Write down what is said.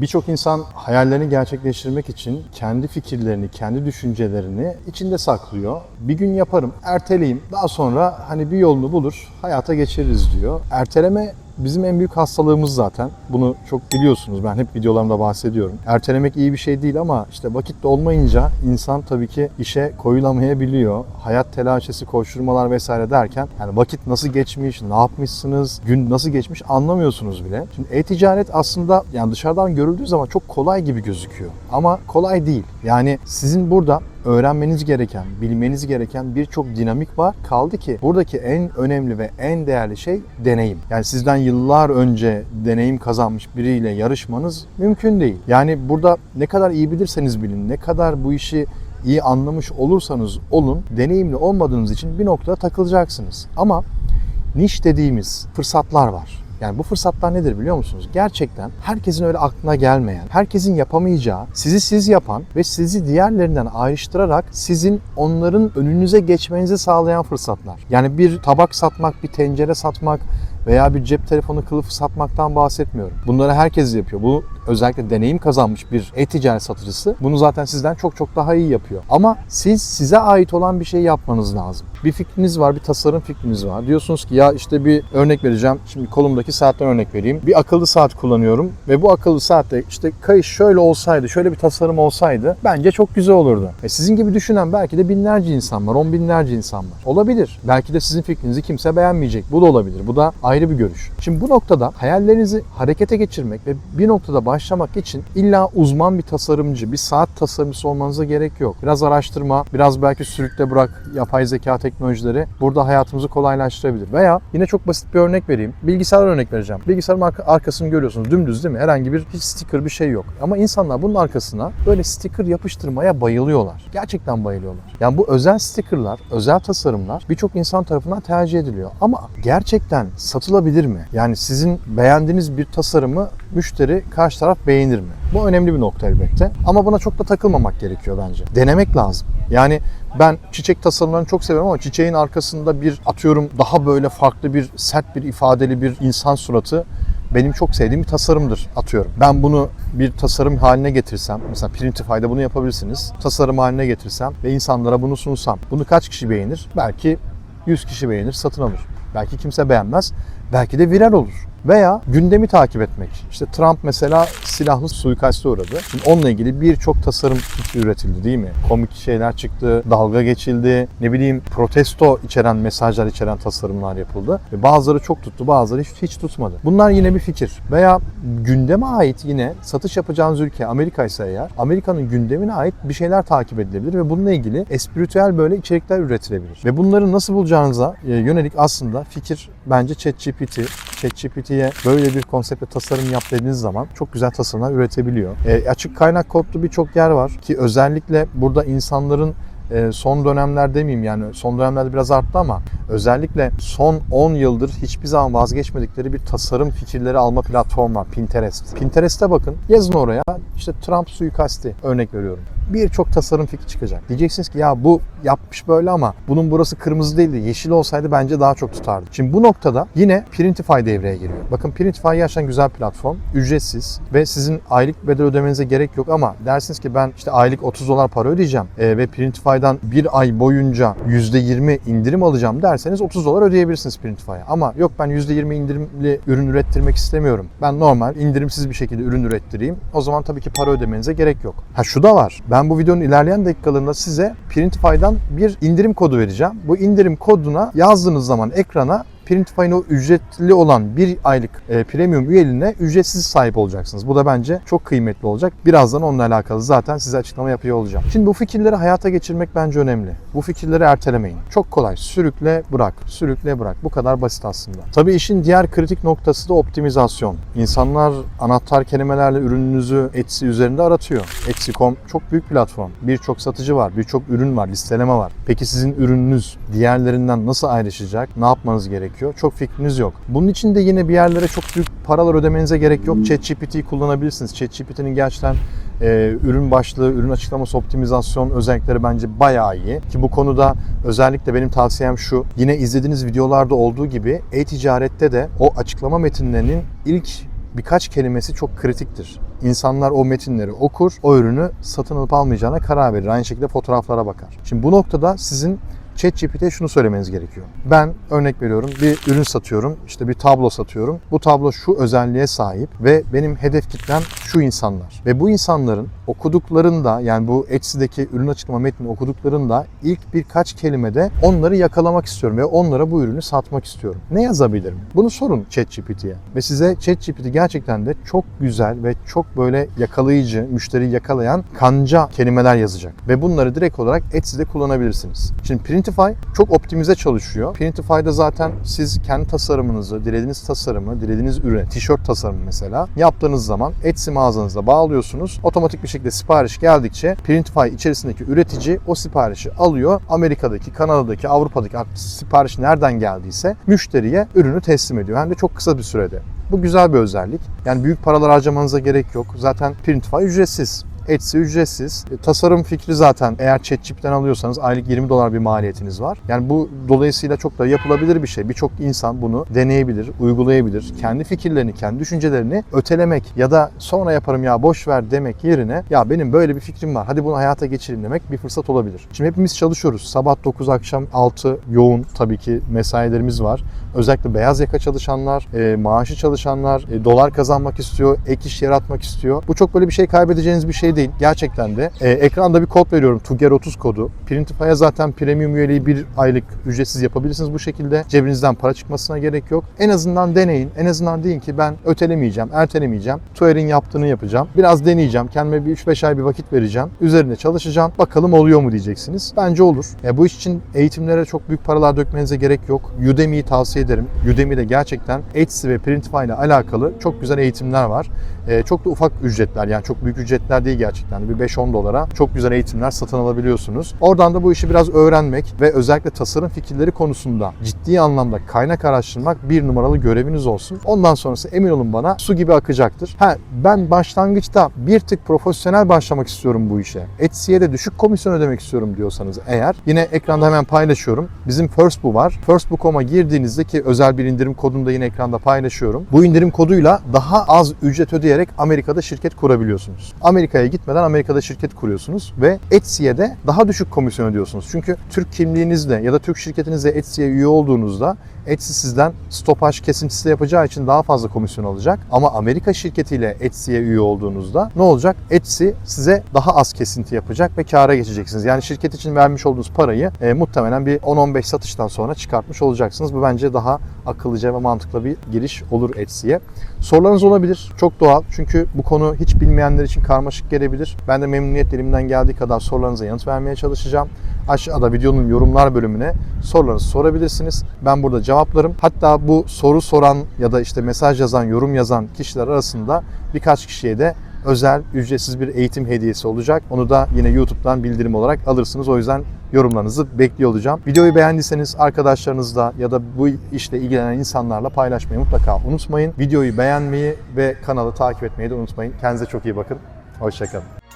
Birçok insan hayallerini gerçekleştirmek için kendi fikirlerini, kendi düşüncelerini içinde saklıyor. Bir gün yaparım, erteleyeyim. Daha sonra hani bir yolunu bulur, hayata geçiririz diyor. Erteleme bizim en büyük hastalığımız zaten. Bunu çok biliyorsunuz. Ben hep videolarımda bahsediyorum. Ertelemek iyi bir şey değil ama işte vakit de olmayınca insan tabii ki işe koyulamayabiliyor. Hayat telaşesi, koşturmalar vesaire derken yani vakit nasıl geçmiş, ne yapmışsınız, gün nasıl geçmiş anlamıyorsunuz bile. Şimdi e-ticaret aslında yani dışarıdan görüldüğü zaman çok kolay gibi gözüküyor. Ama kolay değil. Yani sizin burada öğrenmeniz gereken, bilmeniz gereken birçok dinamik var. Kaldı ki buradaki en önemli ve en değerli şey deneyim. Yani sizden yıllar önce deneyim kazanmış biriyle yarışmanız mümkün değil. Yani burada ne kadar iyi bilirseniz bilin, ne kadar bu işi iyi anlamış olursanız olun, deneyimli olmadığınız için bir noktada takılacaksınız. Ama niş dediğimiz fırsatlar var. Yani bu fırsatlar nedir biliyor musunuz? Gerçekten herkesin öyle aklına gelmeyen, herkesin yapamayacağı, sizi siz yapan ve sizi diğerlerinden ayrıştırarak sizin onların önünüze geçmenizi sağlayan fırsatlar. Yani bir tabak satmak, bir tencere satmak veya bir cep telefonu kılıfı satmaktan bahsetmiyorum. Bunları herkes yapıyor. Bu özellikle deneyim kazanmış bir e-ticaret satıcısı bunu zaten sizden çok çok daha iyi yapıyor. Ama siz size ait olan bir şey yapmanız lazım. Bir fikriniz var, bir tasarım fikriniz var. Diyorsunuz ki ya işte bir örnek vereceğim. Şimdi kolumdaki saatten örnek vereyim. Bir akıllı saat kullanıyorum ve bu akıllı saatte işte kayış şöyle olsaydı, şöyle bir tasarım olsaydı bence çok güzel olurdu. Ve sizin gibi düşünen belki de binlerce insan var, on binlerce insan var. Olabilir. Belki de sizin fikrinizi kimse beğenmeyecek. Bu da olabilir. Bu da ayrı bir görüş. Şimdi bu noktada hayallerinizi harekete geçirmek ve bir noktada başlamak için illa uzman bir tasarımcı, bir saat tasarımcısı olmanıza gerek yok. Biraz araştırma, biraz belki sürükle bırak yapay zeka teknolojileri burada hayatımızı kolaylaştırabilir. Veya yine çok basit bir örnek vereyim. Bilgisayar örnek vereceğim. Bilgisayarın arka- arkasını görüyorsunuz. Dümdüz değil mi? Herhangi bir hiç sticker bir şey yok. Ama insanlar bunun arkasına böyle sticker yapıştırmaya bayılıyorlar. Gerçekten bayılıyorlar. Yani bu özel stickerlar, özel tasarımlar birçok insan tarafından tercih ediliyor. Ama gerçekten satılabilir mi? Yani sizin beğendiğiniz bir tasarımı müşteri karşı taraf beğenir mi? Bu önemli bir nokta elbette. Ama buna çok da takılmamak gerekiyor bence. Denemek lazım. Yani ben çiçek tasarımlarını çok seviyorum ama çiçeğin arkasında bir atıyorum daha böyle farklı bir sert bir ifadeli bir insan suratı benim çok sevdiğim bir tasarımdır atıyorum. Ben bunu bir tasarım haline getirsem, mesela Printify'da bunu yapabilirsiniz. Tasarım haline getirsem ve insanlara bunu sunsam. Bunu kaç kişi beğenir? Belki 100 kişi beğenir, satın alır. Belki kimse beğenmez. Belki de viral olur. Veya gündemi takip etmek. İşte Trump mesela silahlı suikaste uğradı. Şimdi onunla ilgili birçok tasarım fikri üretildi değil mi? Komik şeyler çıktı, dalga geçildi, ne bileyim protesto içeren mesajlar içeren tasarımlar yapıldı. Ve bazıları çok tuttu, bazıları hiç, hiç tutmadı. Bunlar yine bir fikir. Veya gündeme ait yine satış yapacağınız ülke Amerika ise eğer Amerika'nın gündemine ait bir şeyler takip edilebilir ve bununla ilgili espritüel böyle içerikler üretilebilir. Ve bunları nasıl bulacağınıza e, yönelik aslında fikir bence ChatGPT. ChatGPT'ye böyle bir konseptle tasarım yap dediğiniz zaman çok güzel tasarımlar üretebiliyor. E, açık kaynak kodlu birçok yer var ki özellikle burada insanların son dönemler demeyeyim yani son dönemlerde biraz arttı ama özellikle son 10 yıldır hiçbir zaman vazgeçmedikleri bir tasarım fikirleri alma platformu var Pinterest. Pinterest'e bakın yazın oraya işte Trump suikasti örnek veriyorum. Birçok tasarım fikri çıkacak. Diyeceksiniz ki ya bu yapmış böyle ama bunun burası kırmızı değildi. Yeşil olsaydı bence daha çok tutardı. Şimdi bu noktada yine Printify devreye giriyor. Bakın Printify gerçekten güzel platform. Ücretsiz ve sizin aylık bedel ödemenize gerek yok ama dersiniz ki ben işte aylık 30 dolar para ödeyeceğim e, ve Printify'dan bir ay boyunca %20 indirim alacağım derseniz 30 dolar ödeyebilirsiniz Printify'a. Ama yok ben %20 indirimli ürün ürettirmek istemiyorum. Ben normal indirimsiz bir şekilde ürün ürettireyim. O zaman tabii ki para ödemenize gerek yok. Ha şu da var. Ben bu videonun ilerleyen dakikalarında size Printify'dan bir indirim kodu vereceğim. Bu indirim koduna yazdığınız zaman ekrana Printify'ın o ücretli olan bir aylık e, premium üyeliğine ücretsiz sahip olacaksınız. Bu da bence çok kıymetli olacak. Birazdan onunla alakalı zaten size açıklama yapıyor olacağım. Şimdi bu fikirleri hayata geçirmek bence önemli. Bu fikirleri ertelemeyin. Çok kolay. Sürükle bırak. Sürükle bırak. Bu kadar basit aslında. Tabii işin diğer kritik noktası da optimizasyon. İnsanlar anahtar kelimelerle ürününüzü Etsy üzerinde aratıyor. Etsy.com çok büyük platform. Birçok satıcı var, birçok ürün var, listeleme var. Peki sizin ürününüz diğerlerinden nasıl ayrışacak? Ne yapmanız gerekiyor? Çok fikriniz yok. Bunun için de yine bir yerlere çok büyük paralar ödemenize gerek yok. ChatGPT'yi kullanabilirsiniz. ChatGPT'nin gerçekten e, ürün başlığı, ürün açıklaması, optimizasyon özellikleri bence bayağı iyi. Ki bu konuda özellikle benim tavsiyem şu. Yine izlediğiniz videolarda olduğu gibi e-ticarette de o açıklama metinlerinin ilk birkaç kelimesi çok kritiktir. İnsanlar o metinleri okur, o ürünü satın alıp almayacağına karar verir. Aynı şekilde fotoğraflara bakar. Şimdi bu noktada sizin ChatGPT'ye şunu söylemeniz gerekiyor. Ben örnek veriyorum bir ürün satıyorum, işte bir tablo satıyorum. Bu tablo şu özelliğe sahip ve benim hedef kitlem şu insanlar. Ve bu insanların okuduklarında yani bu Etsy'deki ürün açıklama metnini okuduklarında ilk birkaç kelimede onları yakalamak istiyorum ve onlara bu ürünü satmak istiyorum. Ne yazabilirim? Bunu sorun ChatGPT'ye. Ve size ChatGPT gerçekten de çok güzel ve çok böyle yakalayıcı, müşteriyi yakalayan kanca kelimeler yazacak. Ve bunları direkt olarak Etsy'de kullanabilirsiniz. Şimdi Printify çok optimize çalışıyor. Printify'da zaten siz kendi tasarımınızı, dilediğiniz tasarımı, dilediğiniz ürüne, tişört tasarımı mesela yaptığınız zaman Etsy mağazanıza bağlıyorsunuz. Otomatik bir şekilde sipariş geldikçe Printify içerisindeki üretici o siparişi alıyor. Amerika'daki, Kanada'daki, Avrupa'daki sipariş nereden geldiyse müşteriye ürünü teslim ediyor. Hem de çok kısa bir sürede. Bu güzel bir özellik. Yani büyük paralar harcamanıza gerek yok. Zaten Printify ücretsiz. Etsy ücretsiz. E, Tasarım fikri zaten eğer ChatGPT'den alıyorsanız aylık 20 dolar bir maliyetiniz var. Yani bu dolayısıyla çok da yapılabilir bir şey. Birçok insan bunu deneyebilir, uygulayabilir. Kendi fikirlerini, kendi düşüncelerini ötelemek ya da sonra yaparım ya boş ver demek yerine ya benim böyle bir fikrim var hadi bunu hayata geçireyim demek bir fırsat olabilir. Şimdi hepimiz çalışıyoruz. Sabah 9 akşam 6 yoğun tabii ki mesailerimiz var. Özellikle beyaz yaka çalışanlar, e, maaşı çalışanlar, e, dolar kazanmak istiyor, ek iş yaratmak istiyor. Bu çok böyle bir şey kaybedeceğiniz bir şey değil. Gerçekten de. E, ekranda bir kod veriyorum. Tuger 30 kodu. Printify'a zaten premium üyeliği bir aylık ücretsiz yapabilirsiniz bu şekilde. Cebinizden para çıkmasına gerek yok. En azından deneyin. En azından deyin ki ben ötelemeyeceğim, ertelemeyeceğim. Tuer'in yaptığını yapacağım. Biraz deneyeceğim. Kendime bir 3-5 ay bir vakit vereceğim. Üzerine çalışacağım. Bakalım oluyor mu diyeceksiniz. Bence olur. E, bu iş için eğitimlere çok büyük paralar dökmenize gerek yok. Udemy'yi tavsiye ederim. Udemy'de gerçekten Etsy ve Printify ile alakalı çok güzel eğitimler var. E, çok da ufak ücretler yani çok büyük ücretler değil gerçekten. Bir 5-10 dolara çok güzel eğitimler satın alabiliyorsunuz. Oradan da bu işi biraz öğrenmek ve özellikle tasarım fikirleri konusunda ciddi anlamda kaynak araştırmak bir numaralı göreviniz olsun. Ondan sonrası emin olun bana su gibi akacaktır. Ha ben başlangıçta bir tık profesyonel başlamak istiyorum bu işe. Etsy'ye de düşük komisyon ödemek istiyorum diyorsanız eğer yine ekranda hemen paylaşıyorum. Bizim Firstbook var. Firstbook.com'a girdiğinizde ki özel bir indirim kodunu da yine ekranda paylaşıyorum. Bu indirim koduyla daha az ücret ödeyerek Amerika'da şirket kurabiliyorsunuz. Amerika'ya gitmeden Amerika'da şirket kuruyorsunuz ve Etsy'ye de daha düşük komisyon ödüyorsunuz. Çünkü Türk kimliğinizle ya da Türk şirketinizle Etsy'ye üye olduğunuzda Etsy sizden stopaj kesintisi de yapacağı için daha fazla komisyon alacak. Ama Amerika şirketiyle Etsy'ye üye olduğunuzda ne olacak? Etsy size daha az kesinti yapacak ve kâra geçeceksiniz. Yani şirket için vermiş olduğunuz parayı e, muhtemelen bir 10-15 satıştan sonra çıkartmış olacaksınız. Bu bence daha akıllıca ve mantıklı bir giriş olur Etsy'ye. Sorularınız olabilir. Çok doğal. Çünkü bu konu hiç bilmeyenler için karmaşık gelebilir. Ben de memnuniyetle elimden geldiği kadar sorularınıza yanıt vermeye çalışacağım. Aşağıda videonun yorumlar bölümüne sorularınızı sorabilirsiniz. Ben burada cevaplarım. Hatta bu soru soran ya da işte mesaj yazan, yorum yazan kişiler arasında birkaç kişiye de özel ücretsiz bir eğitim hediyesi olacak. Onu da yine YouTube'dan bildirim olarak alırsınız. O yüzden yorumlarınızı bekliyor olacağım. Videoyu beğendiyseniz arkadaşlarınızla ya da bu işle ilgilenen insanlarla paylaşmayı mutlaka unutmayın. Videoyu beğenmeyi ve kanalı takip etmeyi de unutmayın. Kendinize çok iyi bakın. Hoşçakalın.